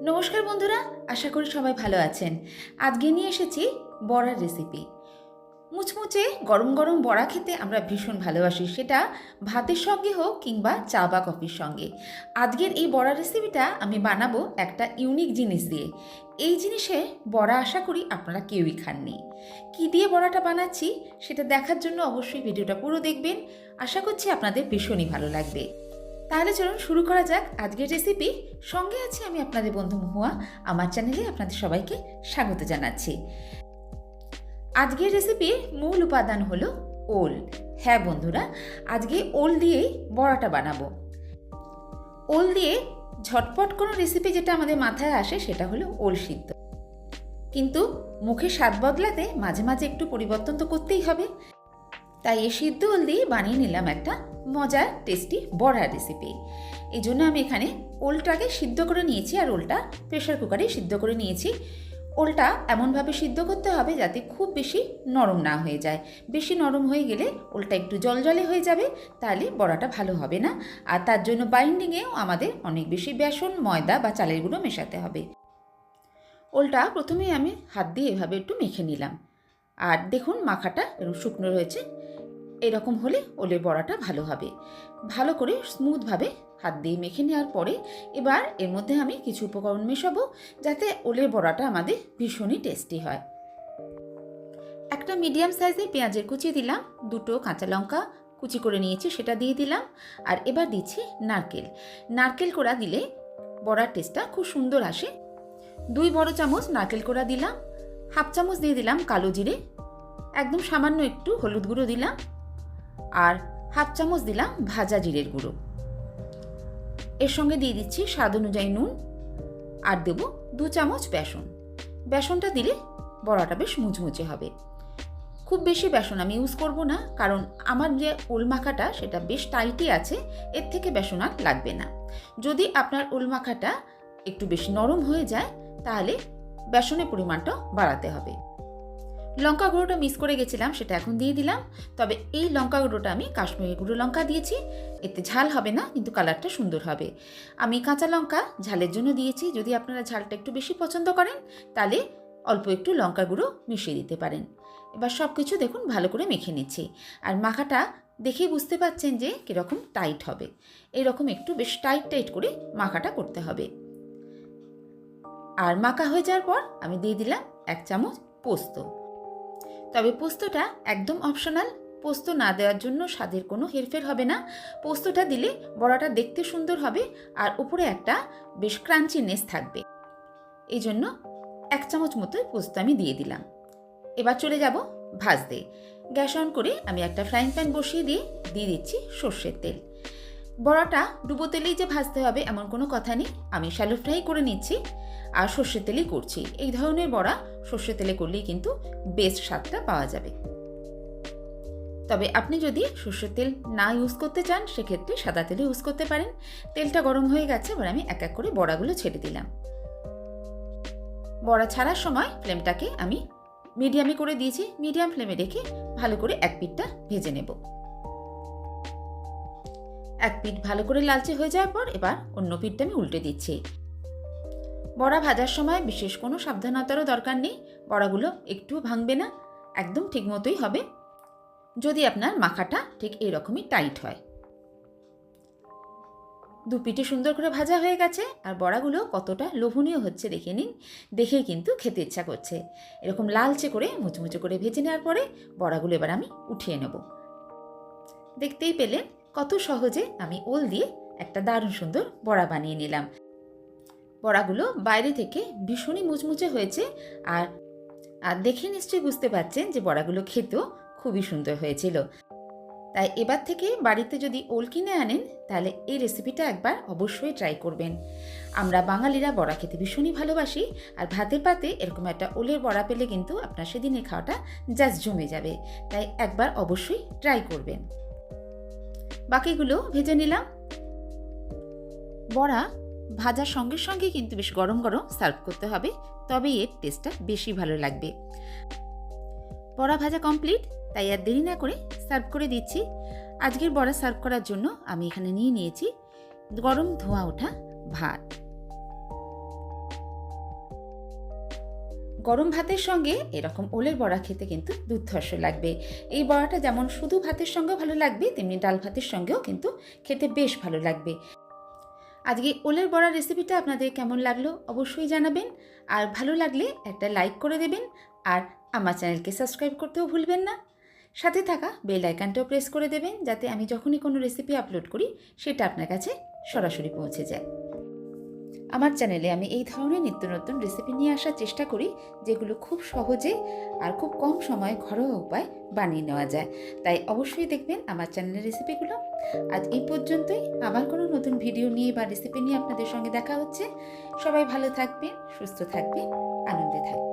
নমস্কার বন্ধুরা, আশা করি সবাই ভালো আছেন। আজকে নিয়ে এসেছি বড়ার রেসিপি মুচমুচে গরম গরম বড়া খেতে আমরা ভীষণ ভালোবাসি, সেটা ভাতের সঙ্গে হোক কিংবা চা বা কফির সঙ্গে। আজকের এই বড়া রেসিপিটা আমি বানাবো একটা ইউনিক জিনিস দিয়ে। এই জিনিসে বড়া আশা করি আপনারা কেউই খাননি। কি দিয়ে বড়াটা বানাচ্ছি, সেটা দেখার জন্য অবশ্যই ভিডিওটা পুরো দেখবেন। আশা করছি আপনাদের ভীষণই ভালো লাগবে। তাহলে চলুন শুরু করা যাক আজকের রেসিপি সঙ্গে আছি আমি আপনাদের বন্ধু মহুয়া। আমার চ্যানেলে আপনাদের সবাইকে স্বাগত জানাচ্ছি। আজকের রেসিপির মূল উপাদান হলো ওল। হ্যাঁ বন্ধুরা, আজকে ওল দিয়েই বড়াটা বানাবো। ওল দিয়ে ঝটপট কোনো রেসিপি যেটা আমাদের মাথায় আসে সেটা হলো ওল সিদ্ধ। কিন্তু মুখে স্বাদ বদলাতে মাঝে মাঝে একটু পরিবর্তন তো করতেই হবে। তাই এই সিদ্ধ ওল দিয়ে বানিয়ে নিলাম একটা মজার টেস্টি বড়া রেসিপি এই জন্য আমি এখানে ওলটাকে সিদ্ধ করে নিয়েছি আর ওলটা প্রেশার কুকারে সিদ্ধ করে নিয়েছি। ওলটা এমনভাবে সিদ্ধ করতে হবে যাতে খুব বেশি নরম না হয়ে যায়। বেশি নরম হয়ে গেলে ওলটা একটু জলজলে হয়ে যাবে, তাহলে বড়াটা ভালো হবে না। আর তার জন্য বাইন্ডিংয়েও আমাদের অনেক বেশি বেসন, ময়দা বা চালের গুঁড়ো মেশাতে হবে। ওলটা প্রথমেই আমি হাত দিয়ে এভাবে একটু মেখে নিলাম। আর দেখুন মাখাটা শুকনো রয়েছে। এরকম হলে ওলের বড়াটা ভালো হবে। ভালো করে স্মুথভাবে হাত দিয়ে মেখে নেওয়ার পরে এবার এর মধ্যে আমি কিছু উপকরণ মেশাবো যাতে ওলের বড়াটা আমাদের ভীষণই টেস্টি হয়। একটা মিডিয়াম সাইজের পেঁয়াজের কুচি দিলাম, দুটো কাঁচা লঙ্কা কুচি করে নিয়েছি সেটা দিয়ে দিলাম, আর এবার দিচ্ছি নারকেল। নারকেল কোড়া দিলে বড়ার টেস্টটা খুব সুন্দর আসে। দুই বড় চামচ নারকেল কোড়া দিলাম, হাফ চামচ দিয়ে দিলাম কালো জিরে, একদম সামান্য একটু হলুদ গুঁড়ো দিলাম আর হাফ চামচ দিলাম ভাজা জিরের গুঁড়ো। এর সঙ্গে দিয়ে দিচ্ছি স্বাদ অনুযায়ী নুন আর দেবো দু চামচ বেসন। বেসনটা দিলে বড়াটা বেশ মুচমুচে হবে। খুব বেশি বেসন আমি ইউজ করব না, কারণ আমার যে ওল মাখাটা সেটা বেশ টাইটই আছে, এর থেকে বেসন আর লাগবে না। যদি আপনার ওল মাখাটা একটু বেশি নরম হয়ে যায়, তাহলে বেসনের পরিমাণটা বাড়াতে হবে। লঙ্কা গুঁড়োটা মিস করে গেছিলাম, সেটা এখন দিয়ে দিলাম। তবে এই লঙ্কা গুঁড়োটা আমি কাশ্মীরি গুঁড়ো লঙ্কা দিয়েছি। এতে ঝাল হবে না, কিন্তু কালারটা সুন্দর হবে। আমি কাঁচা লঙ্কা ঝালের জন্য দিয়েছি। যদি আপনারা ঝালটা একটু বেশি পছন্দ করেন, তাহলে অল্প একটু লঙ্কা গুঁড়ো মিশিয়ে দিতে পারেন। এবার সব কিছু দেখুন, ভালো করে মেখে নিচ্ছি। আর মাখাটা দেখেই বুঝতে পাচ্ছেন যে কীরকম টাইট হবে। এরকম একটু বেশ টাইট টাইট করে মাখাটা করতে হবে। আর মাখা হয়ে যাওয়ার পর আমি দিয়ে দিলাম এক চামচ পোস্ত। তবে পোস্তটা একদম অপশনাল। পোস্ত না দেওয়ার জন্য স্বাদের কোনো হেরফের হবে না। পোস্তটা দিলে বড়াটা দেখতে সুন্দর হবে আর উপরে একটা বেশ ক্রাঞ্চিনেস থাকবে। এই জন্য এক চামচ মতো পোস্ত আমি দিয়ে দিলাম। এবার চলে যাব ভাজতে। গ্যাস অন করে আমি একটা ফ্রাইং প্যান বসিয়ে দিয়ে দিয়ে দিচ্ছি সর্ষের তেল। বড়াটা ডুবো তেলেই যে ভাজতে হবে এমন কোনো কথা নেই। আমি শ্যালো ফ্রাই করে নিচ্ছি আর সর্ষের তেলেই করছি। এই ধরনের বড়া সর্ষের তেলে করলেই কিন্তু বেস্ট স্বাদটা পাওয়া যাবে। তবে আপনি যদি সর্ষের তেল না ইউজ করতে চান, সেক্ষেত্রে সাদা তেলে ইউজ করতে পারেন। তেলটা গরম হয়ে গেছে, এবার আমি এক এক করে বড়াগুলো ছেড়ে দিলাম। বড়া ছাড়ার সময় ফ্লেমটাকে আমি মিডিয়ামে করে দিয়েছি। মিডিয়াম ফ্লেমে রেখে ভালো করে এক পিঠটা ভেজে নেব। এক পিঠ ভালো করে লালচে হয়ে যাওয়ার পর এবার অন্য পিঠটা আমি উল্টে দিচ্ছি। বড়া ভাজার সময় বিশেষ কোনো সাবধানতারও দরকার নেই। বড়াগুলো একটুও ভাঙবে না। একদম ঠিক মতোই হবে। যদি আপনার মাখাটা ঠিক এরকমই টাইট হয়। দু পিঠে সুন্দর করে ভাজা হয়ে গেছে। আর বড়াগুলো কতটা লোভনীয় হচ্ছে দেখে নিন। দেখেই কিন্তু খেতে ইচ্ছা করছে। এরকম লালচে করে মুচমুচে করে ভেজে নেওয়ার পরে বড়াগুলো এবার আমি উঠিয়ে নেব। দেখতেই পেলেন কত সহজে আমি ওল দিয়ে একটা দারুণ সুন্দর বড়া বানিয়ে নিলাম। বড়াগুলো বাইরে থেকে ভীষণই মুচমুচে হয়েছে আর আর দেখে নিশ্চয়ই বুঝতে পারছেন যে বড়াগুলো খেতেও খুবই সুন্দর হয়েছিল। তাই এবার থেকে বাড়িতে যদি ওল কিনে আনেন, তাহলে এই রেসিপিটা একবার অবশ্যই ট্রাই করবেন। আমরা বাঙালিরা বড়া খেতে ভীষণই ভালোবাসি আর ভাতের পাতে এরকম একটা ওলের বড়া পেলে কিন্তু আপনার সেদিনের খাওয়াটা জাস্ট জমে যাবে। তাই একবার অবশ্যই ট্রাই করবেন। বাকিগুলো ভেজে নিলাম। বড়া ভাজার সঙ্গে সঙ্গে কিন্তু বেশ গরম গরম সার্ভ করতে হবে, তবে এর টেস্টটা বেশি ভালো লাগবে। বড়া ভাজা কমপ্লিট তাই আর দেরি না করে সার্ভ করে দিচ্ছি। আজকের বড়া সার্ভ করার জন্য আমি এখানে নিয়ে নিয়েছি গরম ধোঁয়া ওঠা ভাত। গরম ভাতের সঙ্গে এরকম ওলের বড়া খেতে কিন্তু দুর্ধর্ষ লাগবে। এই বড়াটা যেমন শুধু ভাতের সঙ্গে ভালো লাগবে, তেমনি ডাল ভাতের সঙ্গেও কিন্তু খেতে বেশ ভালো লাগবে। আজকে ওলের বড়া রেসিপিটা আপনাদের কেমন লাগল অবশ্যই জানাবেন। আর ভালো লাগলে একটা লাইক করে দেবেন। আর আমার চ্যানেলকে সাবস্ক্রাইব করতেও ভুলবেন না। সাথে থাকা বেল আইকনটাও প্রেস করে দেবেন, যাতে আমি যখনই কোনো রেসিপি আপলোড করি, সেটা আপনার কাছে সরাসরি পৌঁছে যায়। আমার চ্যানেলে আমি এই ধরনের নিত্য নতুন রেসিপি নিয়ে আসার চেষ্টা করি, যেগুলো খুব সহজে আর খুব কম সময়ে ঘরোয়া উপায় বানিয়ে নেওয়া যায়। তাই অবশ্যই দেখবেন আমার চ্যানেলের রেসিপিগুলো আজ এই পর্যন্তই। আবার কোনো নতুন ভিডিও নিয়ে বা রেসিপি নিয়ে আপনাদের সঙ্গে দেখা হচ্ছে। সবাই ভালো থাকবেন, সুস্থ থাকবেন, আনন্দে থাকবেন।